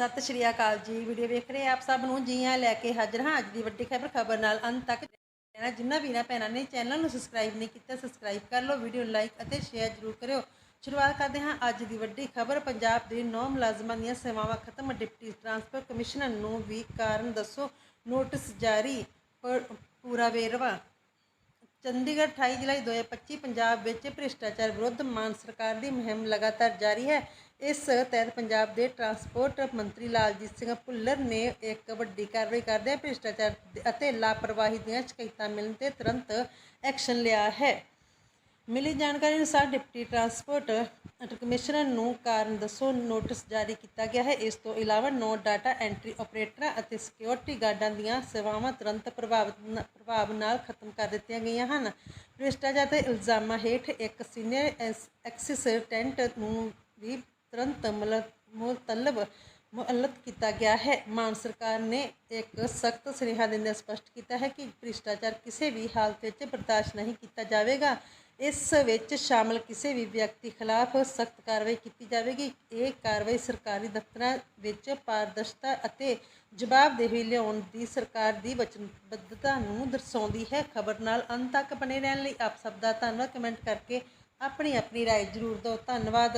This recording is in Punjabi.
ਸਤਿ ਸ਼੍ਰੀ ਅਕਾਲ ਜੀ। ਵੀਡੀਓ ਵੇਖ ਰਹੇ ਆਪ ਸਭ ਨੂੰ। ਜੀਆਂ ਲੈ ਕੇ ਹਾਜ਼ਰ ਹਾਂ। ਅੱਜ ਦੀ ਵੱਡੀ ਖਬਰ ਖਬਰ ਨਾਲ ਅੰਤ ਤੱਕ ਰਹਿਣਾ ਜਿੰਨਾ ਵੀਰਾਂ ਭੈਣਾਂ ਨੇ ਚੈਨਲ ਨੂੰ ਸਬਸਕ੍ਰਾਈਬ ਨਹੀਂ ਕੀਤਾ ਸਬਸਕ੍ਰਾਈਬ ਕਰ ਲਓ ਵੀਡੀਓ ਨੂੰ ਲਾਈਕ ਅਤੇ ਸ਼ੇਅਰ ਜ਼ਰੂਰ ਕਰਿਓ। ਸ਼ੁਰੂਆਤ ਕਰਦੇ ਹਾਂ ਅੱਜ ਦੀ ਵੱਡੀ ਖਬਰ। ਪੰਜਾਬ ਦੇ ਨੌ ਮੁਲਾਜ਼ਮਾਂ ਦੀਆਂ ਸੇਵਾਵਾਂ ਖਤਮ। ਡਿਪਟੀ ਟਰਾਂਸਪੋਰਟ ਕਮਿਸ਼ਨਰ ਨੂੰ ਵੀ ਕਾਰਨ ਦੱਸੋ। ਨੋਟਿਸ ਜਾਰੀ। ਪੂਰਾ ਵੇਰਵਾ। ਚੰਡੀਗੜ੍ਹ 28 ਜੁਲਾਈ 2025 ਪੰਜਾਬ ਵਿੱਚ ਭ੍ਰਿਸ਼ਟਾਚਾਰ ਵਿਰੁੱਧ ਮਾਨ ਸਰਕਾਰ ਦੀ ਮੁਹਿੰਮ ਲਗਾਤਾਰ ਜਾਰੀ ਹੈ। ਇਸ ਤਹਿਤ ਪੰਜਾਬ ਦੇ ਟਰਾਂਸਪੋਰਟ ਮੰਤਰੀ ਲਾਲਜੀਤ ਸਿੰਘ ਭੁੱਲਰ ਨੇ ਇੱਕ ਵੱਡੀ ਕਾਰਵਾਈ ਕਰਦਿਆਂ ਭ੍ਰਿਸ਼ਟਾਚਾਰ ਅਤੇ ਲਾਪਰਵਾਹੀ ਦੀਆਂ ਸ਼ਿਕਾਇਤਾਂ ਮਿਲਣ ਤੇ ਤੁਰੰਤ ਐਕਸ਼ਨ ਲਿਆ ਹੈ। ਮਿਲੀ ਜਾਣਕਾਰੀ ਅਨੁਸਾਰ ਡਿਪਟੀ ਟਰਾਂਸਪੋਰਟ ਕਮਿਸ਼ਨਰ ਨੂੰ ਕਾਰਨ ਦੱਸੋ ਨੋਟਿਸ ਜਾਰੀ ਕੀਤਾ ਗਿਆ ਹੈ। ਇਸ ਤੋਂ ਇਲਾਵਾ ਨੌ ਡਾਟਾ ਐਂਟਰੀ ਆਪਰੇਟਰਾਂ ਅਤੇ ਸਿਕਿਉਰਿਟੀ ਗਾਰਡਾਂ ਦੀਆਂ ਸੇਵਾਵਾਂ ਤੁਰੰਤ ਪ੍ਰਭਾਵਿਤ ਪ੍ਰਭਾਵ ਨਾਲ ਖਤਮ ਕਰ ਦਿੱਤੀਆਂ ਗਈਆਂ ਹਨ। ਭ੍ਰਿਸ਼ਟਾਚਾਰ ਦੇ ਇਲਜ਼ਾਮਾਂ ਹੇਠ ਇੱਕ ਸੀਨੀਅਰ ਐਕਸਿਸਟੈਂਟ ਨੂੰ ਵੀ ਤੁਰੰਤ ਮੁਲ- ਮੁਅੱਤਲਬ ਮੁਅੱਲਤ ਕੀਤਾ ਗਿਆ ਹੈ ਮਾਨ ਸਰਕਾਰ ਨੇ ਇੱਕ ਸਖਤ ਸੁਨੇਹਾ ਦਿੰਦਿਆਂ ਸਪਸ਼ਟ ਕੀਤਾ ਹੈ ਕਿ ਭ੍ਰਿਸ਼ਟਾਚਾਰ ਕਿਸੇ ਵੀ ਹਾਲਤ ਵਿੱਚ ਬਰਦਾਸ਼ਤ ਨਹੀਂ ਕੀਤਾ ਜਾਵੇਗਾ ਇਸ ਵਿੱਚ ਸ਼ਾਮਲ ਕਿਸੇ ਵੀ ਵਿਅਕਤੀ ਖਿਲਾਫ ਸਖਤ ਕਾਰਵਾਈ ਕੀਤੀ ਜਾਵੇਗੀ ਇਹ ਕਾਰਵਾਈ ਸਰਕਾਰੀ ਦਫ਼ਤਰਾਂ ਵਿੱਚ ਪਾਰਦਰਸ਼ਤਾ ਅਤੇ ਜਵਾਬਦੇਹੀ ਲਿਆਉਣ ਦੀ ਸਰਕਾਰ ਦੀ ਵਚਨਬੱਧਤਾ ਨੂੰ ਦਰਸਾਉਂਦੀ ਹੈ ਖਬਰ ਨਾਲ ਅੰਤ ਤੱਕ ਬਣੇ ਰਹਿਣ ਲਈ ਆਪ ਸਭ ਦਾ ਧੰਨਵਾਦ ਕਮੈਂਟ ਕਰਕੇ ਆਪਣੀ ਆਪਣੀ رائے ਜ਼ਰੂਰ ਦਿਓ ਧੰਨਵਾਦ